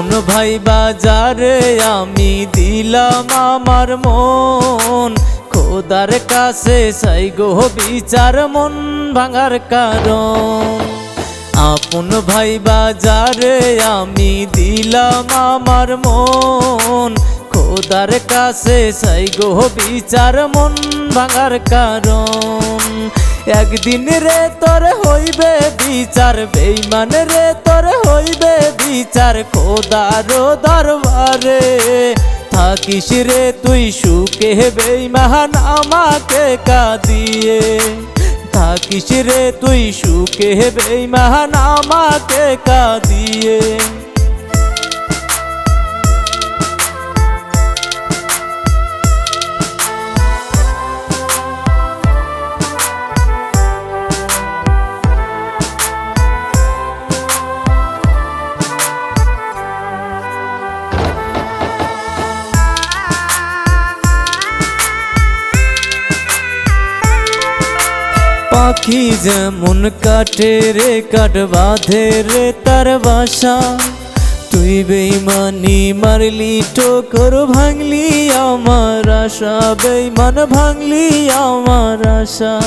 ভাই বাজারে আমি দিলাম আমার মন। খোদার কাছে সাই গো বিচার, মন ভাঙার কারণ। আপন ভাই বাজারে আমি দিলাম আমার মন। খোদার কাছে সাই গো বিচার, মন ভাঙার কারণ। একদিন রে তোর হইবে বিচার বেইমান রে তোর হইবে বিচার, খোদার দরবারে। থাকিস রে তুই সুখে বেইমান আমাকে কাঁদিয়ে। থাকিস রে তুই সুখে বেইমান আমাকে কাঁদিয়ে। পাখি যেমন কাটে রে কাট বাঁধে রে তার বাসা। তুই বেইমানি মারলি টোকর ভাঙলি, আমার আশা। বেইমান ভাঙলি, আমার আশা।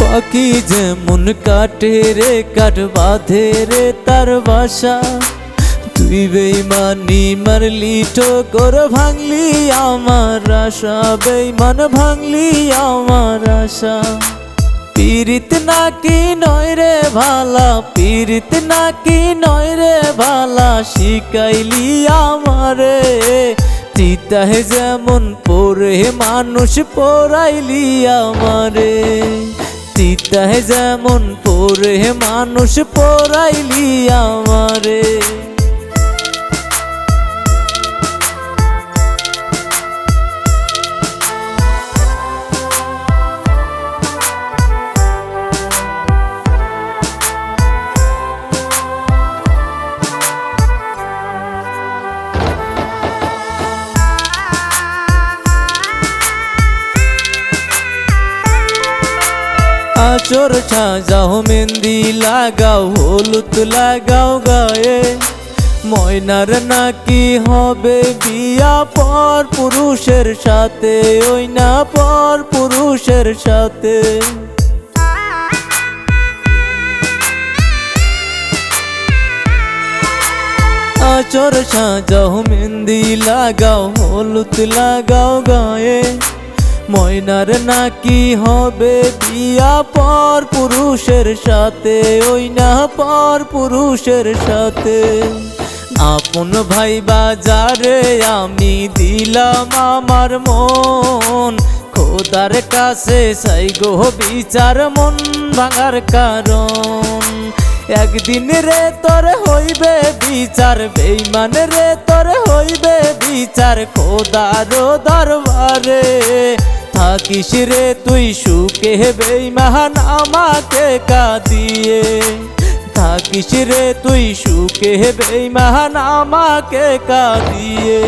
পাখি যেমন কাটে রে কাট বাঁধে রে তার বাসা। তুই বেইমানি মারলি টোকর ভাঙলি, আমার আশা বেইমান ভাঙলি, আমার আশা। পীড়িত নাকি নয় রে ভালা পীড়িত নাকি নয় রে ভালা, শিকাইলি আমারে। চিতাহে যেমন পরে মানুষ পড়াইলি আমারে। চিতাহে যেমন পরে মানুষ পড়াইলি আমারে। আচর সাজাও মেহেন্দি লাগাও, হলুদ লাগাও গায়ে। ময়নার নাকি হবে বিয়া পর পুরুষের সাথে, ওই না পর পুরুষের সাথে। আচর সাজাও মেহেন্দি লাগাও, হলুদ লাগাও গায়ে। ময়নার নাকি হবে বিয়া পর পুরুষের সাথে, ওই না পর পুরুষের সাথে। আপন ভাই বাজারে আমি দিলাম আমার মন, খোদার কাছে সাই গো বিচার, মন ভাঙার কারণ। একদিন রে তোর হইবে বিচার বেইমান রে তোর হইবে বিচার, খোদার দরবারে। থাকিস রে তুই সুখে বেইমান আমাকে কাঁদিয়ে। থাকিস রে তুই সুখে বেইমান আমাকে কাঁদিয়ে।